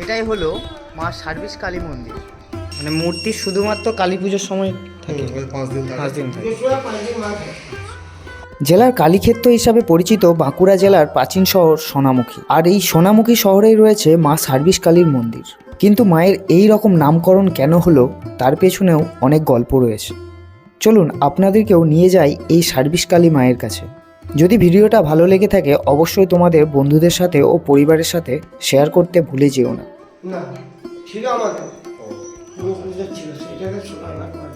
এটাই হলো মা সার্ভিস কালী মন্দির। মানে মূর্তি শুধুমাত্র কালী পুজোর সময় থাকে? পাঁচ দিন থাকে। জেলার কালীক্ষেত্র হিসাবে পরিচিত বাঁকুড়া জেলার প্রাচীন শহর সোনামুখী। আর এই সোনামুখী শহরেই রয়েছে মা সার্ভিস কালীর মন্দির। কিন্তু মায়ের এই রকম নামকরণ কেন হলো তার পেছনেও অনেক গল্প রয়েছে। চলুন আপনাদেরকেও নিয়ে যাই এই সার্ভিস কালী মায়ের কাছে। যদি ভিডিওটা ভালো লেগে থাকে অবশ্যই তোমাদের বন্ধুদের সাথে ও পরিবারের সাথে শেয়ার করতে ভুলে যেও না। না ছিল আমাদের। পুরো পুজো ছিল সেটাকে সোনার না করে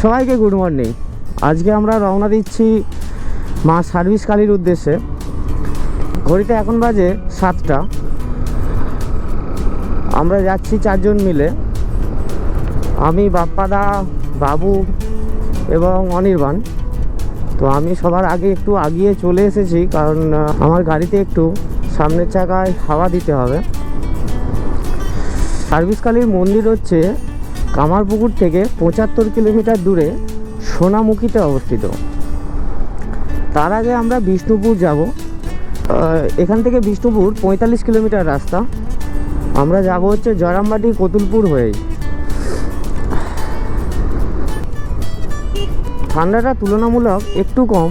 সবাইকে গুড মর্নিং আজকে আমরা রওনা দিচ্ছি মা সার্ভিস কালীর উদ্দেশ্যে। ঘড়িতে এখন বাজে সাতটা। আমরা যাচ্ছি চারজন মিলে। আমি বাপ্পাদা বাবু এবং অনির্বাণ। তো আমি সবার আগে একটু আগিয়ে চলে এসেছি, কারণ আমার গাড়িতে একটু সামনের চাকায় হাওয়া দিতে হবে। সার্ভিস কালীর মন্দির হচ্ছে কামারপুকুর থেকে পঁচাত্তর কিলোমিটার দূরে সোনামুখীতে অবস্থিত। তার আগে আমরা বিষ্ণুপুর যাব। এখান থেকে বিষ্ণুপুর পঁয়তাল্লিশ কিলোমিটার রাস্তা। আমরা যাব হচ্ছে জয়রামবাটি কতুলপুর হয়েই। ঠান্ডাটা তুলনামূলক একটু কম।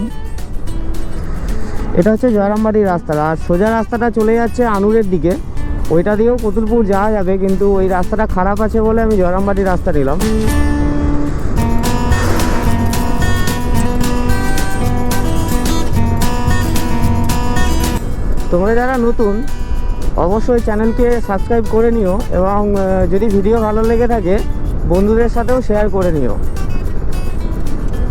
এটা হচ্ছে জয়রামবাটির রাস্তা। আর সোজা রাস্তাটা চলে যাচ্ছে আনুরের দিকে। ওইটা দিয়েও কতুলপুর যাওয়া যাবে, কিন্তু ওই রাস্তাটা খারাপ আছে বলে আমি জয়রামবাটির রাস্তা নিলাম। তোমরা যারা নতুন, অবশ্যই চ্যানেলকে সাবস্ক্রাইব করে নিও এবং যদি ভিডিও ভালো লেগে থাকে, বন্ধুদের সাথেও শেয়ার করে নিও।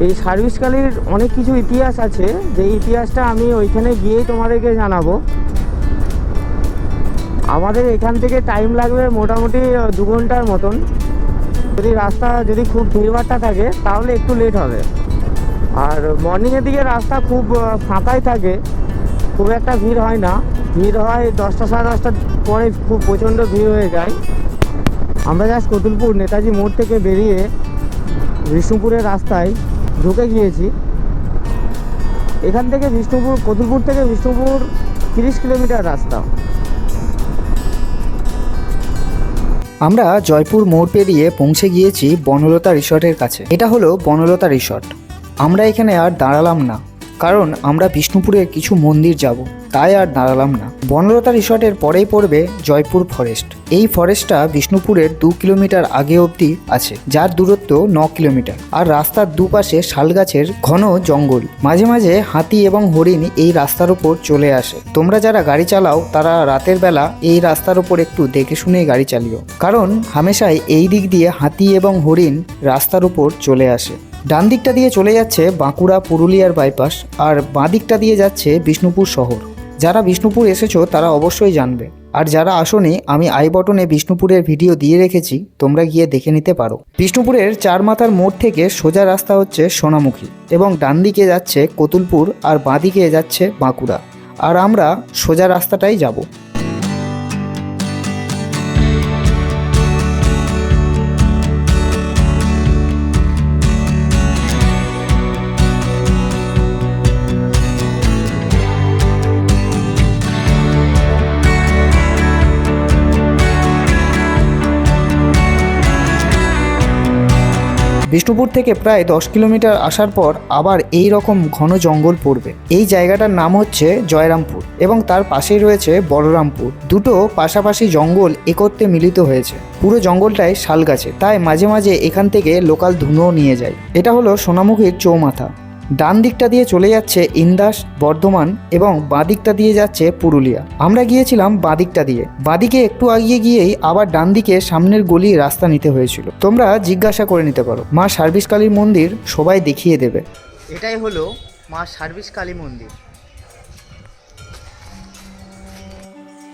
এই সার্ভিসকালীর অনেক কিছু ইতিহাস আছে, যে ইতিহাসটা আমি ওইখানে গিয়েই তোমাদেরকে জানাব। আমাদের এখান থেকে টাইম লাগবে মোটামুটি দু ঘণ্টার মতন। যদি রাস্তা, যদি খুব ভিড়ভাড়টা থাকে, তাহলে একটু লেট হবে। আর মর্নিংয়ের দিকে রাস্তা খুব ফাঁকাই থাকে। খুব একটা ভিড় হয় না। ভিড় হয় দশটা সাড়ে দশটার পরে খুব প্রচণ্ড ভিড় হয়ে যায়। আমরা জাস্ট কতুলপুর নেতাজি মোড় থেকে বেরিয়ে বিষ্ণুপুরের রাস্তায় ঢুকে গিয়েছি। এখান থেকে বিষ্ণুপুর, কতুলপুর থেকে বিষ্ণুপুর তিরিশ কিলোমিটার রাস্তা। আমরা জয়পুর মোড় পেরিয়ে পৌঁছে গিয়েছি বনলতা রিসর্টের কাছে। এটা হলো বনলতা রিসর্ট। আমরা এখানে আর দাঁড়ালাম না, কারণ আমরা বিষ্ণুপুরের কিছু মন্দির যাব। তাই আর দাঁড়ালাম না। বনলতা রিসর্টের পরেই পড়বে জয়পুর ফরেস্ট। এই ফরেস্টটা বিষ্ণুপুরের দু কিলোমিটার আগে অবধি আছে, যার দূরত্ব ন কিলোমিটার। আর রাস্তার দুপাশে শালগাছের ঘন জঙ্গল। মাঝে মাঝে হাতি এবং হরিণ এই রাস্তার উপর চলে আসে। তোমরা যারা গাড়ি চালাও, তারা রাতের বেলা এই রাস্তার উপর একটু দেখে শুনে গাড়ি চালিও। কারণ হামেশাই এই দিক দিয়ে হাতি এবং হরিণ রাস্তার উপর চলে আসে। ডান দিকটা দিয়ে চলে যাচ্ছে বাঁকুড়া পুরুলিয়ার বাইপাস, আর বাঁ দিকটা দিয়ে যাচ্ছে বিষ্ণুপুর শহর। যারা বিষ্ণুপুর এসেছ, তারা অবশ্যই জানবে। আর যারা আসনি, আমি আই বটনে বিষ্ণুপুরের ভিডিও দিয়ে রেখেছি, তোমরা গিয়ে দেখে নিতে পারো। বিষ্ণুপুরের চার মাথার মোড় থেকে সোজা রাস্তা হচ্ছে সোনামুখী এবং ডান দিকে যাচ্ছে কতুলপুর আর বাঁ দিকে যাচ্ছে বাঁকুড়া। আর আমরা সোজা রাস্তাটাই যাব। বিষ্ণুপুর থেকে প্রায় দশ কিলোমিটার আসার পর আবার এই রকম ঘন জঙ্গল পড়বে। এই জায়গাটার নাম হচ্ছে জয়রামপুর এবং তার পাশেই রয়েছে বলরামপুর। দুটো পাশাপাশি জঙ্গল একত্রে মিলিত হয়েছে। পুরো জঙ্গলটাই শাল গাছে তাই মাঝে মাঝে এখান থেকে লোকাল ধুনোও নিয়ে যায়। এটা হলো সোনামুখীর চৌমাথা। ডান দিকটা দিয়ে চলে যাচ্ছে ইন্দাস, বর্ধমান এবং বাঁ দিকটা দিয়ে যাচ্ছে পুরুলিয়া। আমরা গিয়েছিলাম বাঁ দিকটা দিয়ে। বাঁদিকে একটু আগিয়ে গিয়েই আবার ডান দিকে সামনের গলি রাস্তা নিতে হয়েছিল। তোমরা জিজ্ঞাসা করে নিতে পারো, মা সার্ভিস কালীর মন্দির সবাই দেখিয়ে দেবে। এটাই হলো মা সার্ভিস কালী মন্দির।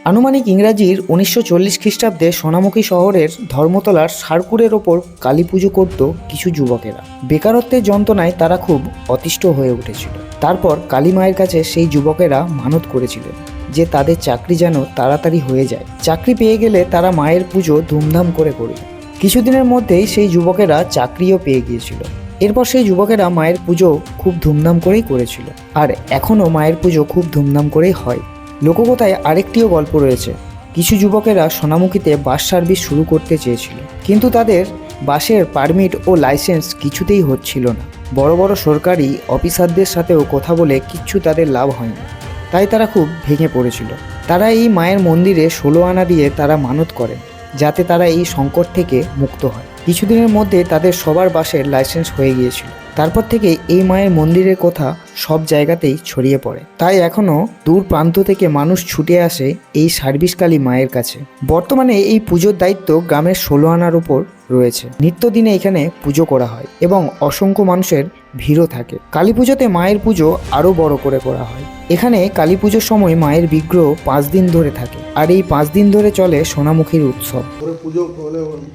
আনুমানিক ইংরাজির উনিশশো চল্লিশ খ্রিস্টাব্দে সোনামুখী শহরের ধর্মতলার সারকুরের ওপর কালী পুজো করত কিছু যুবকেরা। বেকারত্বের যন্ত্রণায় তারা খুব অতিষ্ঠ হয়ে উঠেছিল। তারপর কালী মায়ের কাছে সেই যুবকেরা মানত করেছিলেন যে তাদের চাকরি যেন তাড়াতাড়ি হয়ে যায়। চাকরি পেয়ে গেলে তারা মায়ের পুজো ধুমধাম করে করবে। কিছুদিনের মধ্যেই সেই যুবকেরা চাকরিও পেয়ে গিয়েছিল। এরপর সেই যুবকেরা মায়ের পুজো খুব ধুমধাম করেই করেছিল। আর এখনও মায়ের পুজো খুব ধুমধাম করেই হয়। লোককথায় আরেকটিও গল্প রয়েছে। কিছু যুবকেরা সোনামুখীতে বাস সার্ভিস শুরু করতে চেয়েছিল। কিন্তু তাদের বাসের পারমিট ও লাইসেন্স কিছুতেই হচ্ছিল না। বড় বড় সরকারি অফিসারদের সাথেও কথা বলে কিচ্ছু তাদের লাভ হয়নি। তাই তারা খুব ভেঙে পড়েছিল। তারা এই মায়ের মন্দিরে ষোলো আনা দিয়ে তারা মানত করেন, যাতে তারা এই সংকট থেকে মুক্ত হয়। কিছুদিনের মধ্যে তাদের সবার বাসের লাইসেন্স হয়ে গিয়েছিল। তারপর থেকে এই মায়ের মন্দিরের কথা সব জায়গাতেই ছড়িয়ে পড়ে। তাই এখনও দূর প্রান্ত থেকে মানুষ ছুটে আসে এই সার্ভিসকালী মায়ের কাছে। বর্তমানে এই পুজোর দায়িত্ব গ্রামের ষোলো আনার উপর রয়েছে। নিত্যদিনে এখানে পুজো করা হয় এবং অসংখ্য মানুষের ভিড়ও থাকে। কালী পুজোতে মায়ের পুজো আরও বড় করে করা হয়। এখানে কালী পুজোর সময় মায়ের বিগ্রহ পাঁচ দিন ধরে থাকে আর এই পাঁচ দিন ধরে চলে সোনামুখীর উৎসব। পুজো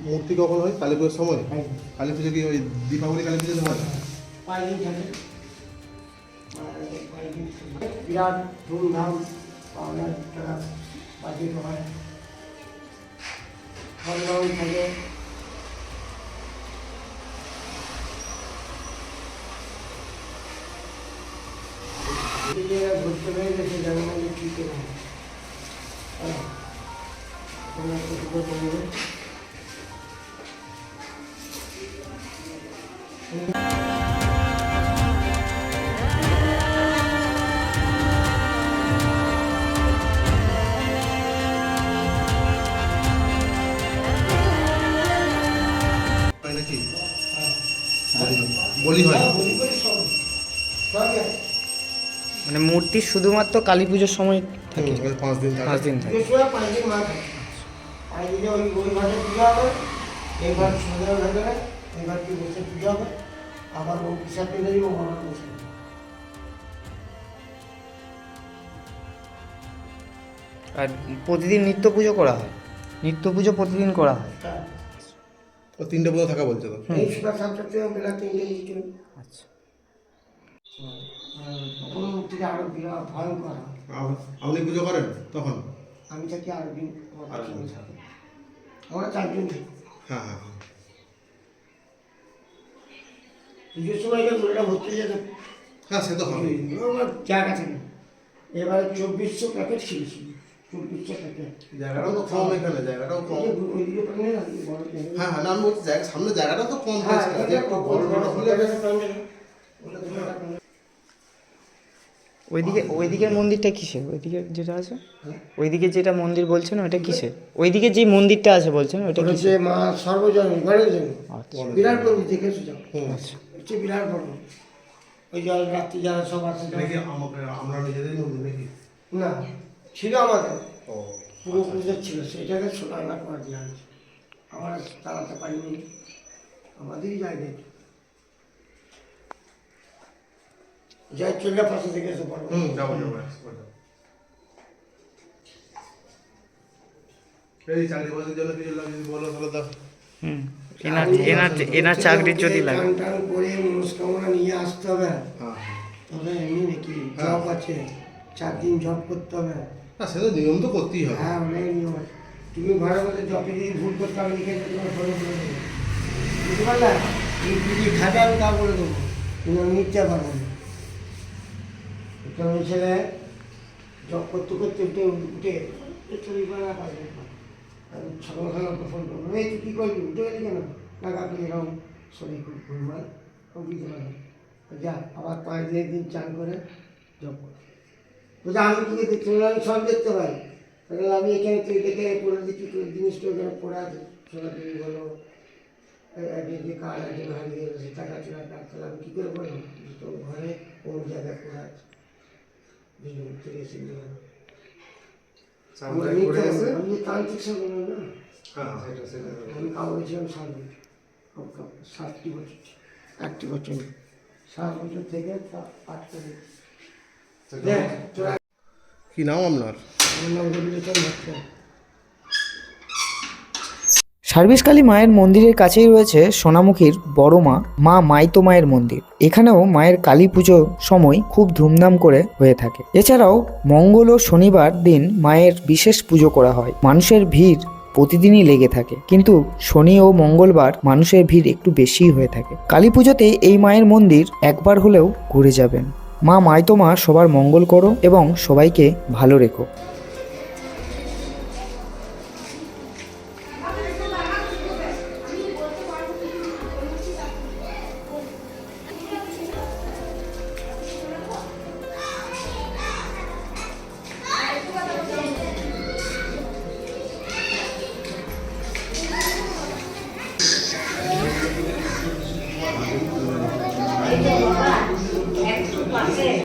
মূর্তি কখন হয়? কালী পুজোর সময়? কালী পুজো কি ওই দীপাবলি কালী পুজোতে হয়? পাঁচ দিন থাকে আর পাঁচ দিন থাকে। বিরাট ধুমধাম পাওনা টাকা পাঠিয়ে হয় হলগাউন থাকে এদিকে ঘুরতে বলি হয়। মানে মূর্তি শুধুমাত্র কালী পুজোর সময় থাকে? পাঁচ দিন পাঁচ দিন থাকে। পাঁচ দিন থাকে। আবার ও ও আর প্রতিদিন নিত্য পুজো করা হয়? নিত্য পুজো প্রতিদিন করা হয়। ও তিনটে পুজো থাকা বলছে তো। এই সকাল সাতটা থেকে বেলা তিনটে দিকে আচ্ছা। তখন মূর্তিটা আরও বিরাট ভয়ঙ্কর আপনি পুজো করেন তখন? আমি থাকি আরও দিন আমার। আমরা চারজন থাকি। হ্যাঁ হ্যাঁ হ্যাঁ। পুজোর সময় গরুটা ভর্তি হয়ে যেত হ্যাঁ সে তো হবে আমার জায়গা থাকে এবারে চব্বিশশো প্যাকেট ছিঁড়েছি জায়গাটাও তো কম এখানে জায়গাটাও কম। হ্যাঁ হ্যাঁ না আমি বলছি জায়গা সামনে জায়গাটা তো কম হ্যাঁ। ওইদিকে ওইদিকের মন্দিরটা কিসের ওইদিকে যেটা আছে। ওইদিকে যেটা মন্দির বলছেন ওইটা কিসের ওইদিকে যে মন্দিরটা আছে বলছেন ওইটা ওটা হচ্ছে মা সর্বজনীন আচ্ছা। বিরাট বড় দেখে এসে যাও বিরাট বড়। ওই জল রাত্রি যারা সব আছে যারা- নাকি আমাকে আমরা নিজেদের নাকি? না। ছিল আমাদের। ও পুরো ছিল সেটাকে সোনা না করে দেওয়া হয়েছে। আমরা চালাতে পারিনি। আমাদেরই জায়গা এটা। যাই চলে পাশে থেকে এসে পড়ব হুম যাব যাব একবার যাব। এই চাকরি বাকরির জন্য কিছু লাগে বলো তাহলে দাও। এনার এনার এনার চাকরির যদি লাগে। টান টান করে মনস্কামনা নিয়ে আসতে হবে। হ্যাঁ। তবে এমনি নাকি জব আছে। চার দিন জব করতে হবে। না সে তো নিয়ম তো করতেই হবে। হ্যাঁ অনেক নিয়ম আছে। তুমি ঘরে বসে জবে যদি ভুল করতে হবে লিখে তোমার ঘরে বলে দেবো। বুঝতে পারলে? এই যদি খাবে আমি তা বলে দেবো? কিন্তু আমি নিতে পারব না কারণ ছেলে জব করতে করতে উঠে উঠে চুরি করে না পারবে আমি সকালবেলা ওকে ফোন করব এই তুই কী করবি উঠে গেলি কেন? না কাকু এরকম শরীর খুব ঘুরমাল বুঝতে পারবে যা আবার পাঁচ দিন চান করে জব করে বলছে আমি কি দেখতে? আমি সব দেখতে পাই তাহলে আমি এখানে তুই দেখে পড়ে দিচ্ছি তোর জিনিসটা ওখানে পড়ে আছে। তুমি বলো হারিয়ে টাকা চোরা তাহলে আমি কী করে বলব? তো ঘরে কোন জায়গায় পড়ে আছে? বুঝলি থেকে এসে? নিয়ে আমি তান্ত্রিক না? হ্যাঁ আমি ছিলাম সাত বছর সাতটি বছর একটি বছর সাত বছর থেকে আট করে কি নাম আপনার? সার্ভিসকালী মায়ের মন্দিরের কাছেই রয়েছে সোনামুখীর বড় মা মা মাইতো মায়ের মন্দির। এখানেও মায়ের কালী পুজো সময় খুব ধুমধাম করে হয়ে থাকে। এছাড়াও মঙ্গল ও শনিবার দিন মায়ের বিশেষ পুজো করা হয়। মানুষের ভিড় প্রতিদিনই লেগে থাকে। কিন্তু শনি ও মঙ্গলবার মানুষের ভিড় একটু বেশি হয়ে থাকে। কালী পুজোতে এই মায়ের মন্দির একবার হলেও ঘুরে যাবেন। মা মায় তোমা সবার মঙ্গল করো এবং সবাইকে ভালো রেখো।